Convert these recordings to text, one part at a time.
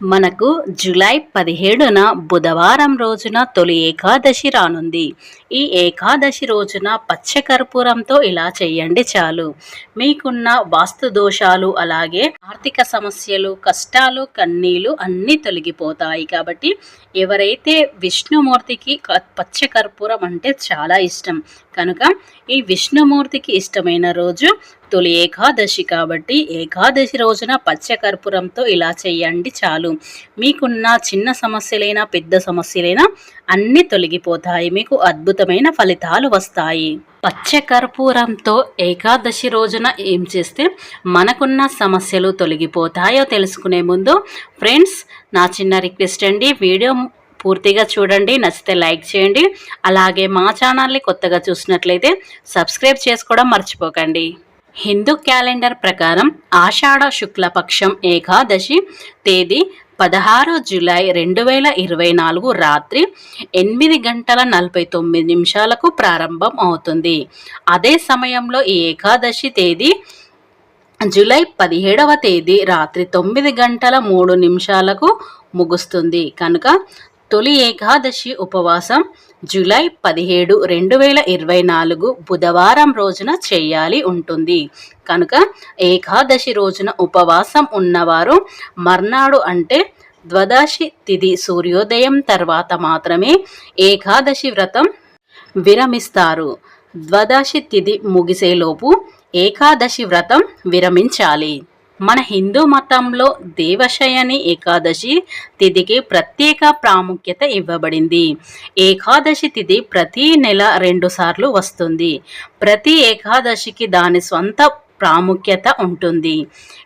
మనకు జూలై పదిహేడున బుధవారం రోజున తొలి ఏకాదశి రానుంది. ఈ ఏకాదశి రోజున పచ్చకర్పూరంతో ఇలా చేయండి చాలు. మీకున్న వాస్తు దోషాలు అలాగే ఆర్థిక సమస్యలు కష్టాలు కన్నీలు అన్నీ తొలగిపోతాయి కాబట్టి ఎవరైతే విష్ణుమూర్తికి పచ్చకర్పూరం అంటే చాలా ఇష్టం. కనుక ఈ విష్ణుమూర్తికి ఇష్టమైన రోజు తొలి ఏకాదశి కాబట్టి ఏకాదశి రోజున పచ్చకర్పూరంతో ఇలా చేయండి చాలు. మీకున్న చిన్న సమస్యలైనా పెద్ద సమస్యలైనా అన్నీ తొలగిపోతాయి. మీకు అద్భుతమైన ఫలితాలు వస్తాయి. పచ్చకర్పూరంతో ఏకాదశి రోజున ఏం చేస్తే మనకున్న సమస్యలు తొలగిపోతాయో తెలుసుకునే ముందు ఫ్రెండ్స్ నా చిన్న రిక్వెస్ట్ అండి వీడియో పూర్తిగా చూడండి నచ్చితే లైక్ చేయండి. అలాగే మా ఛానల్ని కొత్తగా చూసినట్లయితే సబ్స్క్రైబ్ చేసుకోవడం మర్చిపోకండి. హిందూ క్యాలెండర్ ప్రకారం ఆషాఢ శుక్లపక్షం ఏకాదశి తేదీ పదహారు జూలై రెండు వేల ఇరవై నాలుగు రాత్రి ఎనిమిది గంటల నలభై తొమ్మిది నిమిషాలకు ప్రారంభం అవుతుంది. అదే సమయంలో ఈ ఏకాదశి తేదీ జూలై పదిహేడవ తేదీ రాత్రి తొమ్మిది గంటల మూడు నిమిషాలకు ముగుస్తుంది. కనుక తొలి ఏకాదశి ఉపవాసం జూలై పదిహేడు రెండు వేల ఇరవై నాలుగు బుధవారం రోజున చేయాలి ఉంటుంది. కనుక ఏకాదశి రోజున ఉపవాసం ఉన్నవారు మర్నాడు అంటే ద్వాదశి తిథి సూర్యోదయం తర్వాత మాత్రమే ఏకాదశి వ్రతం విరమిస్తారు. ద్వాదశి తిథి ముగిసేలోపు ఏకాదశి వ్రతం విరమించాలి. మన హిందూ మతంలో దేవశయని ఏకాదశి తిథికి ప్రత్యేక ప్రాముఖ్యత ఇవ్వబడింది. ఏకాదశి తిథి ప్రతి నెల రెండు సార్లు వస్తుంది. ప్రతి ఏకాదశికి దాని స్వంత ప్రాముఖ్యత ఉంటుంది.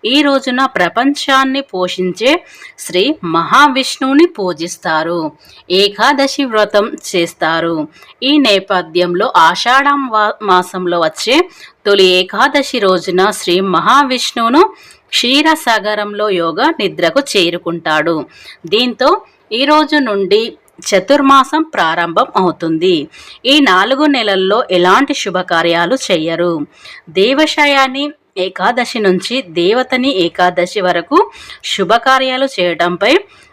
ఈ రోజున ప్రపంచాన్ని పోషించే శ్రీ మహావిష్ణువుని పూజిస్తారు. ఏకాదశి వ్రతం చేస్తారు. ఈ నేపథ్యంలో ఆషాఢం మాసంలో వచ్చే తొలి ఏకాదశి రోజున శ్రీ మహావిష్ణువును క్షీరసాగరంలో యోగ నిద్రకు చేరుకుంటాడు. దీంతో ఈ రోజు నుండి చతుర్మాసం ప్రారంభం అవుతుంది. ఈ నాలుగు నెలల్లో ఎలాంటి శుభకార్యాలు చెయ్యరు దేవశయాన్ని ఏకాదశి నుంచి దేవతని ఏకాదశి వరకు శుభకార్యాలు చేయడంపై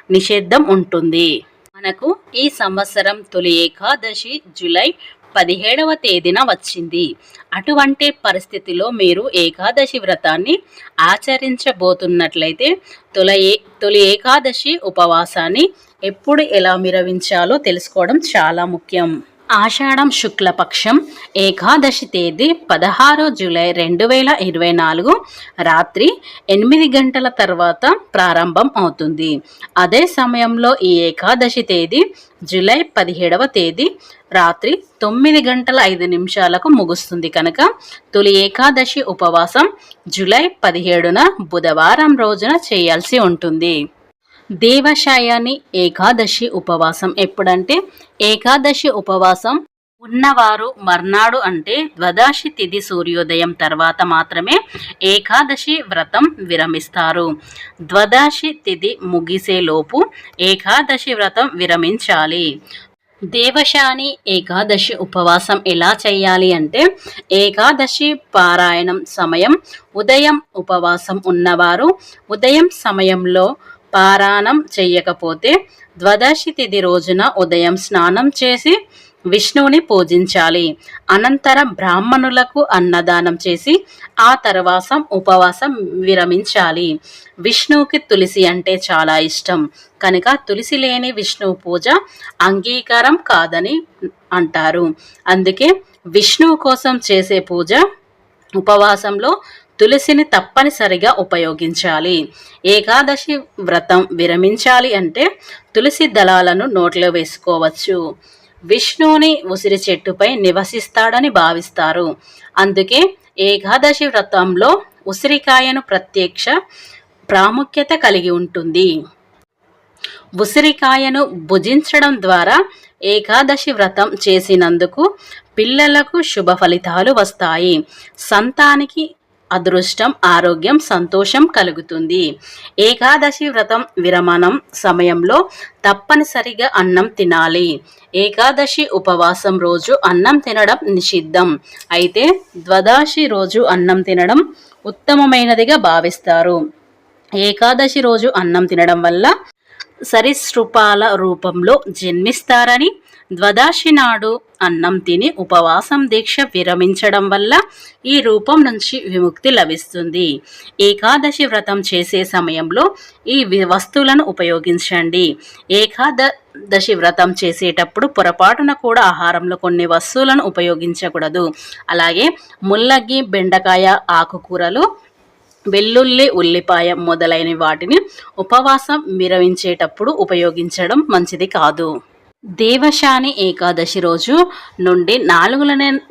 నిషేధం ఉంటుంది. మనకు ఈ సంవత్సరం తొలి ఏకాదశి జూలై పదిహేడవ తేదీన వచ్చింది. అటువంటి పరిస్థితిలో మీరు ఏకాదశి వ్రతాన్ని ఆచరించబోతున్నట్లయితే తొల ఏ- తొలి ఏకాదశి ఉపవాసాన్ని ఎప్పుడు ఎలా మిరవించాలో తెలుసుకోవడం చాలా ముఖ్యం. ఆషాఢం శుక్లపక్షం ఏకాదశి తేదీ పదహారు జూలై రెండు వేల ఇరవై నాలుగు రాత్రి ఎనిమిది గంటల తర్వాత ప్రారంభం అవుతుంది. అదే సమయంలో ఈ ఏకాదశి తేదీ జూలై పదిహేడవ తేదీ రాత్రి తొమ్మిది గంటల ఐదు నిమిషాలకు ముగుస్తుంది కనుక తొలి ఏకాదశి ఉపవాసం జూలై పదిహేడున బుధవారం రోజున చేయాల్సి ఉంటుంది. దేవశాయాని ఏకాదశి ఉపవాసం ఎప్పుడంటే ఏకాదశి ఉపవాసం ఉన్నవారు మర్నాడు అంటే ద్వాదశి తిథి సూర్యోదయం తర్వాత మాత్రమే ఏకాదశి వ్రతం విరమిస్తారు. ద్వాదశి తిథి ముగిసేలోపు ఏకాదశి వ్రతం విరమించాలి. దేవశాని ఏకాదశి ఉపవాసం ఎలా చేయాలి అంటే ఏకాదశి పారాయణం సమయం ఉదయం ఉపవాసం ఉన్నవారు ఉదయం సమయంలో పారాణం చెయ్యకపోతే ద్వాదశి తిథి రోజున ఉదయం స్నానం చేసి విష్ణువుని పూజించాలి. అనంతరం బ్రాహ్మణులకు అన్నదానం చేసి ఆ తర్వాత ఉపవాసం విరమించాలి. విష్ణువుకి తులసి అంటే చాలా ఇష్టం. కనుక తులసి లేని విష్ణువు పూజ అంగీకారం కాదని అంటారు. అందుకే విష్ణువు కోసం చేసే పూజ ఉపవాసంలో తులసిని తప్పనిసరిగా ఉపయోగించాలి. ఏకాదశి వ్రతం విరమించాలి అంటే తులసి దళాలను నోట్లో వేసుకోవచ్చు. విష్ణువుని ఉసిరి చెట్టుపై నివసిస్తాడని భావిస్తారు. అందుకే ఏకాదశి వ్రతంలో ఉసిరికాయను ప్రత్యక్ష ప్రాముఖ్యత కలిగి ఉంటుంది. ఉసిరికాయను భుజించడం ద్వారా ఏకాదశి వ్రతం చేసినందుకు పిల్లలకు శుభ ఫలితాలు వస్తాయి. సంతానికి అదృష్టం ఆరోగ్యం సంతోషం కలుగుతుంది. ఏకాదశి వ్రతం విరమణం సమయంలో తప్పనిసరిగా అన్నం తినాలి. ఏకాదశి ఉపవాసం రోజు అన్నం తినడం నిషిద్ధం. అయితే ద్వదాశి రోజు అన్నం తినడం ఉత్తమమైనదిగా భావిస్తారు. ఏకాదశి రోజు అన్నం తినడం వల్ల సరీసృపాల రూపంలో జన్మిస్తారని ద్వాదశి నాడు అన్నం తిని ఉపవాసం దీక్ష విరమించడం వల్ల ఈ రూపం నుంచి విముక్తి లభిస్తుంది. ఏకాదశి వ్రతం చేసే సమయంలో ఈ వస్తువులను ఉపయోగించండి. ఏకాద దశి వ్రతం చేసేటప్పుడు పొరపాటున కూడా ఆహారంలో కొన్ని వస్తువులను ఉపయోగించకూడదు. అలాగే ముల్లగి బెండకాయ ఆకుకూరలు వెల్లుల్లి ఉల్లిపాయ మొదలైన వాటిని ఉపవాసం విరమించేటప్పుడు ఉపయోగించడం మంచిది కాదు. దేవశాని ఏకాదశి రోజు నుండి నాలుగు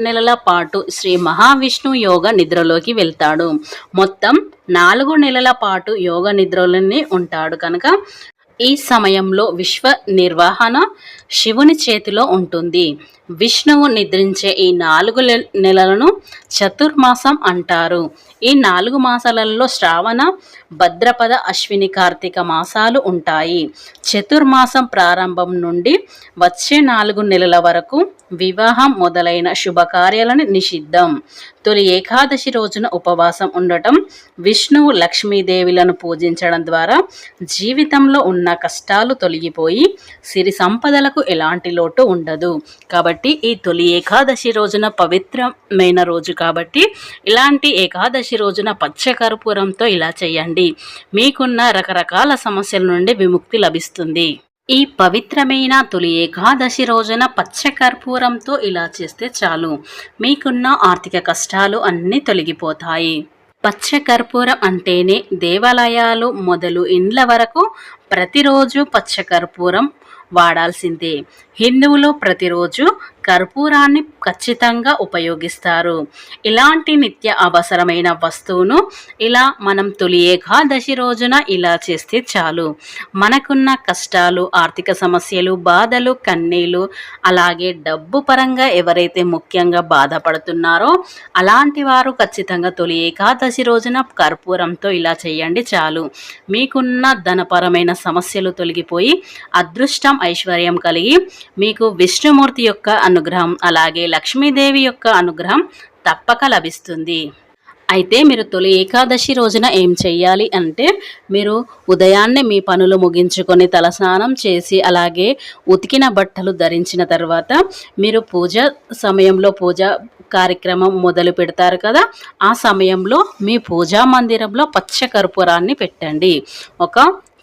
నెలల పాటు శ్రీ మహావిష్ణు యోగ నిద్రలోకి వెళ్తాడు. మొత్తం నాలుగు నెలల పాటు యోగ నిద్రలోనే ఉంటాడు కనుక ఈ సమయంలో విశ్వ నిర్వహణ శివుని చేతిలో ఉంటుంది. విష్ణువు నిద్రించే ఈ నాలుగు నెలలను చతుర్మాసం అంటారు. ఈ నాలుగు మాసాలలో శ్రావణ భద్రపద అశ్విని కార్తీక మాసాలు ఉంటాయి. చతుర్మాసం ప్రారంభం నుండి వచ్చే నాలుగు నెలల వరకు వివాహం మొదలైన శుభకార్యాలను నిషిద్ధం. తొలి ఏకాదశి రోజున ఉపవాసం ఉండటం విష్ణువు లక్ష్మీదేవిలను పూజించడం ద్వారా జీవితంలో ఉన్న కష్టాలు తొలగిపోయి సిరి సంపదలకు ఎలాంటి లోటు ఉండదు. కాబట్టి ఈ తొలి ఏకాదశి రోజున పవిత్రమైన రోజు కాబట్టి ఇలాంటి ఏకాదశి రోజున పచ్చ కర్పూరంతో ఇలా చేయండి. మీకున్న రకరకాల సమస్యల నుండి విముక్తి లభిస్తుంది. ఈ పవిత్రమైన తొలి ఏకాదశి రోజున పచ్చ కర్పూరంతో ఇలా చేస్తే చాలు. మీకున్న ఆర్థిక కష్టాలు అన్నీ తొలగిపోతాయి. పచ్చ కర్పూరం అంటేనే దేవాలయాలు మొదలు ఇండ్ల వరకు ప్రతిరోజు పచ్చకర్పూరం వాడాల్సిందే. హిందువులు ప్రతిరోజు కర్పూరాన్ని ఖచ్చితంగా ఉపయోగిస్తారు. ఇలాంటి నిత్య అవసరమైన వస్తువును ఇలా మనం తొలి ఏకాదశి రోజున ఇలా చేస్తే చాలు. మనకున్న కష్టాలు ఆర్థిక సమస్యలు బాధలు కన్నీలు అలాగే డబ్బు పరంగా ఎవరైతే ముఖ్యంగా బాధపడుతున్నారో అలాంటి వారు ఖచ్చితంగా తొలి ఏకాదశి రోజున కర్పూరంతో ఇలా చేయండి చాలు. మీకున్న ధనపరమైన సమస్యలు తొలగిపోయి అదృష్టం ఐశ్వర్యం కలిగి మీకు విష్ణుమూర్తి యొక్క అనుగ్రహం అలాగే లక్ష్మీదేవి యొక్క అనుగ్రహం తప్పక లభిస్తుంది. అయితే మీరు తొలి ఏకాదశి రోజున ఏం చెయ్యాలి అంటే మీరు ఉదయాన్నే మీ పనులు ముగించుకొని తలస్నానం చేసి అలాగే ఉతికిన బట్టలు ధరించిన తర్వాత మీరు పూజ సమయంలో పూజ కార్యక్రమం మొదలు పెడతారు కదా ఆ సమయంలో మీ పూజా మందిరంలో పచ్చ కర్పూరాన్ని పెట్టండి. ఒక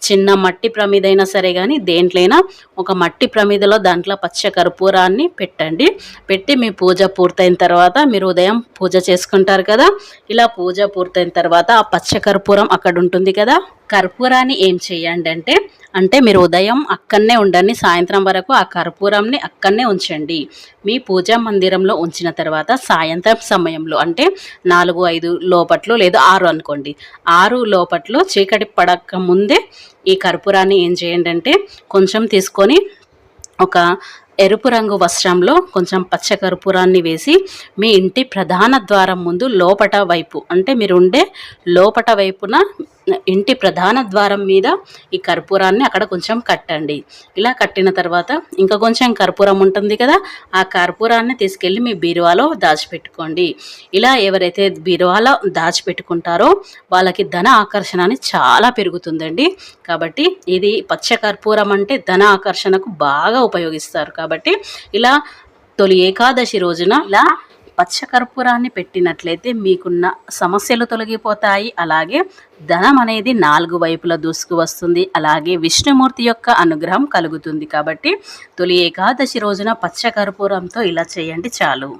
చిన్న మట్టి ప్రమిదైనా సరే కానీ దేంట్లైనా ఒక మట్టి ప్రమిదలో దాంట్లో పచ్చ కర్పూరాన్ని పెట్టండి. పెట్టి మీ పూజ పూర్తయిన తర్వాత మీరు ఉదయం పూజ చేసుకుంటారు కదా? ఇలా పూజ పూర్తయిన తర్వాత ఆ పచ్చ కర్పూరం అక్కడ ఉంటుంది కదా? కర్పూరాన్ని ఏం చేయండి అంటే అంటే మీరు ఉదయం అక్కడనే ఉండండి సాయంత్రం వరకు ఆ కర్పూరంని అక్కడనే ఉంచండి. మీ పూజా మందిరంలో ఉంచిన తర్వాత సాయంత్రం సమయంలో అంటే నాలుగు ఐదు లోపట్లో లేదా ఆరు అనుకోండి. ఆరు లోపట్లో చీకటి పడక ముందే ఈ కర్పూరాన్ని ఏం చేయండి అంటే కొంచెం తీసుకొని ఒక ఎరుపు రంగు వస్త్రంలో కొంచెం పచ్చ కర్పూరాన్ని వేసి మీ ఇంటి ప్రధాన ద్వారం ముందు లోపట వైపు అంటే మీరు ఉండే లోపట వైపున ఇంటి ప్రధాన ద్వారం మీద ఈ కర్పూరాన్ని అక్కడ కొంచెం కట్టండి. ఇలా కట్టిన తర్వాత ఇంకా కొంచెం కర్పూరం ఉంటుంది కదా ఆ కర్పూరాన్ని తీసుకెళ్ళి మీ బీరువాలో దాచిపెట్టుకోండి. ఇలా ఎవరైతే బీరువాలో దాచిపెట్టుకుంటారో వాళ్ళకి ధన ఆకర్షణ అని చాలా పెరుగుతుందండి. కాబట్టి ఇది పచ్చ కర్పూరం అంటే ధన ఆకర్షణకు బాగా ఉపయోగిస్తారు. కాబట్టి ఇలా తొలి ఏకాదశి రోజున ఇలా పచ్చకర్పూరాన్ని పెట్టినట్లయితే మీకున్న సమస్యలు తొలగిపోతాయి. అలాగే ధనం అనేది నాలుగు వైపులా దూసుకు వస్తుంది. అలాగే విష్ణుమూర్తి యొక్క అనుగ్రహం కలుగుతుంది కాబట్టి తొలి ఏకాదశి రోజున పచ్చకర్పూరంతో ఇలా చేయండి చాలు.